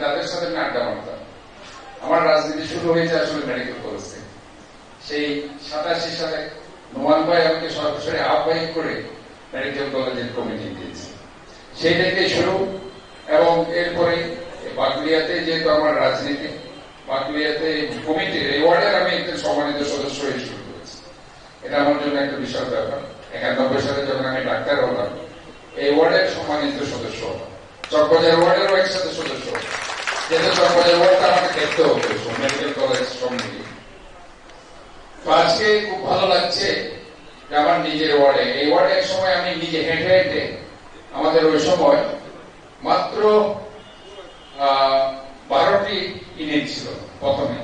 তাদের সাথে আমি আড্ডা মারতাম। আমার রাজনীতি শুরু হয়েছে আসলে মেডিকেল কলেজ থেকে। সেই সাতাশি সালে নোমান ভাই আমাকে সরাসরি আহ্বায়ক করে মেডিকেল কলেজের কমিটি দিয়েছে। সেই থেকে শুরু। এবং এরপরে বাকলিয়াতে যেহেতু আমার রাজনীতি, বাকলিয়াতে কমিটির এই ওয়ার্ডের আমি একজন সম্মানিত সদস্য হয়ে শুরু করেছি। এটা আমার জন্য একটা বিশাল ব্যাপার। একানব্বই সালে যখন আমি ডাক্তার হলাম, এই ওয়ার্ডের সম্মানিত সদস্য হলাম। চকবাজার ওয়ার্ডেরও একসাথে সদস্য হলাম। চকবাজার ওয়ার্ডটা আমাকে দেখতে হতো মেডিকেল কলেজ সমিতি তো আজকে খুব ভালো লাগছে যে আমার নিজের ওয়ার্ডে এই ওয়ার্ডে এক সময় আমি নিজে হেঁটে হেঁটে আমাদের ওই সময় মাত্র বারোটি ইউনিট ছিল প্রথমে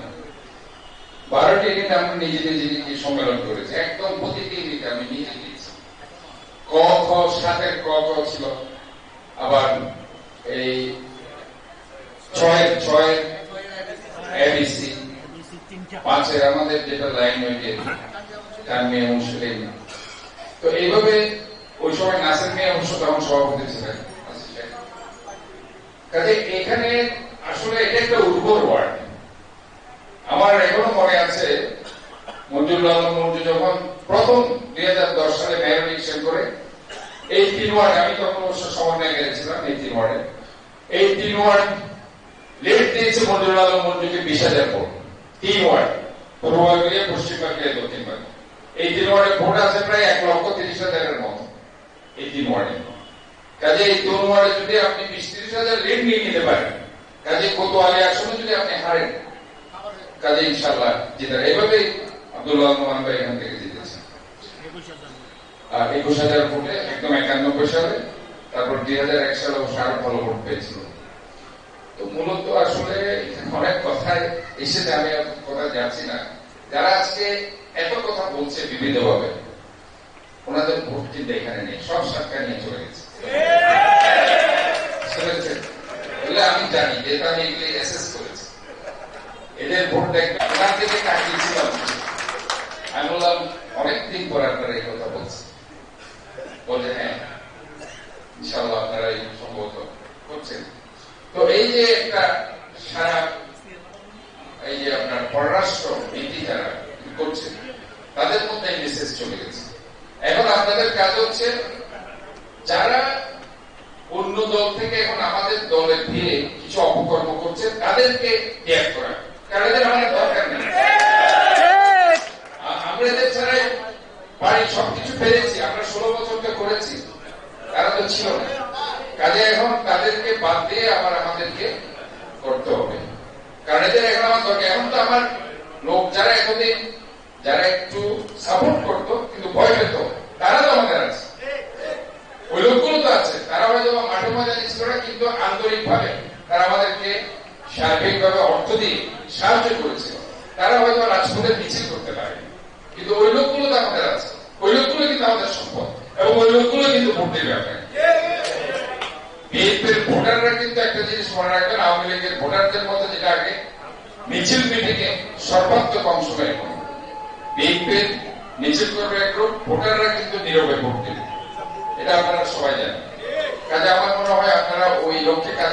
বারোটি ইউনিট আমরা নিজে নিজে নিজে সম্মেলন করেছি একদম প্রতিটি ইউনিট আমি নিজে দিয়েছি ক খ সাতের ক খ ছিল আবার এই ছয়ের ছয়ের এবিসি পাঁচের আমাদের যেটা লাইন ওইকে তার মেয়ে মুসলিম। তো এইভাবে ওই সময় নাসের মেয়ে অবশ্য তখন সভাপতি ছিলেন। কাজে এখানে আসলে এটা একটা উর্বর ওয়ার্ড আমার এখনও মনে আছে মঞ্জুরুল আলম মঞ্জু যখন প্রথম দুই হাজার দশ সালে মেয়র ইলেকশন করে, এই তিন ওয়ার্ড আমি তখন অবশ্য সমন্বয় গেছিলাম এই তিন ওয়ার্ডে এই তিন ওয়ার্ড লেট দিয়েছে মঞ্জুরুল আলম মঞ্জুকে বিশ হাজার ভোট। তিন ওয়ার্ড। পূর্ব বাগলিয়া পশ্চিম বাগলিয়া দক্ষিণ এই তিন ওয়ার্ডে ভোট আছে প্রায় এক লক্ষ তিরিশ হাজারের মতো। এই তিন ওয়ার্ডে। কাজে এই তিন ওয়ার্ডে যদি আপনি বিশ তিরিশ হাজার ঋণ নিয়ে নিতে পারেন কাজে কোতোয়ালি আসনে যদি আপনি হারেন কাজে ইনশাল্লাহ জিতার। এইভাবেই আব্দুল্লাহ মোহান ভাই এখান থেকে জিতেছে আর একুশ হাজার ভোটে একদম একানব্বই সালে তারপর দুই হাজার এক সালে অবশ্য আরও ভালো ভোট পেয়েছিল তো মূলত আসলে এখানে অনেক কথায় আমি কথা যাচ্ছি না। যারা আজকে এত কথা বলছে বিভিন্ন ভাবে ওনাদের ভোট কিন্তু এখানে নেই, সব সরকার নিয়ে চলে গেছে। আমি জানি, যেহেতু আমি এগুলি এসেস করেছি। এদের ভোট দেখবে ওনার দিকে তাকিয়েছিলাম আমি বললাম, অনেকদিন পর আপনারা এই কথা বলছেন। বলে হ্যাঁ ইনশাল্লাহ আপনারা এই সম্ভবত করছেন। তো এই যে একটা সারা এই যে আপনার পররাষ্ট্র যারা করছে, তাদের মধ্যে এই মেসেজ চলে গেছে। এখন আপনাদের কাজ হচ্ছে, যারা অন্য দল থেকে এখন আমাদের দলে ফিরে কিছু অপকর্ম করছে, তাদেরকে ত্যাগ করা। কারণ এদের আমাদের দরকার নেই। আমরা এদের ছাড়াই বাড়ি সবকিছু পেরেছি আমরা ষোলো বছরকে করেছি, তারা তো ছিল না। কাজে এখন তাদেরকে বাদ দিয়ে আবার আমাদেরকে করতে হবে। কারণ এদের এখন আমার দরকার, এখন তো আমার লোক যারা এতদিন, যারা একটু সাপোর্ট করতো, কিন্তু ভয় পেত, তারা তো আমাদের আছে। ওই লোকগুলো তো আছে। তারা হয়তো মাঠে ময়দানে ছিল না, কিন্তু আন্তরিক ভাবে তারা আমাদেরকে সার্বিক ভাবে অর্থ দিয়ে সাহায্য করেছিল তারা হয়তো রাজপথে মিছিল করতে পারে কিন্তু ওই লোকগুলো তো আমাদের আছে। ওই লোকগুলো কিন্তু আমাদের সম্পদ। এবং ওই লোকগুলো কিন্তু ভোট দেবে আপনাকে বিএনপির ভোটাররা কিন্তু একটা জিনিস মনে রাখবেন, আওয়ামী লীগের ভোটারদের মতো যেটা আগে মিছিল মিটিংয়ে সর্বাত্মক অংশগ্রহণ করে বিএনপির মিছিল করবে এক গ্রুপ, ভোটাররা কিন্তু নীরবে ভোট দেবে। এটা আপনারা সবাই জানেন। কাজে আমার মনে হয় আপনারা ওই লক্ষ্যে কাজ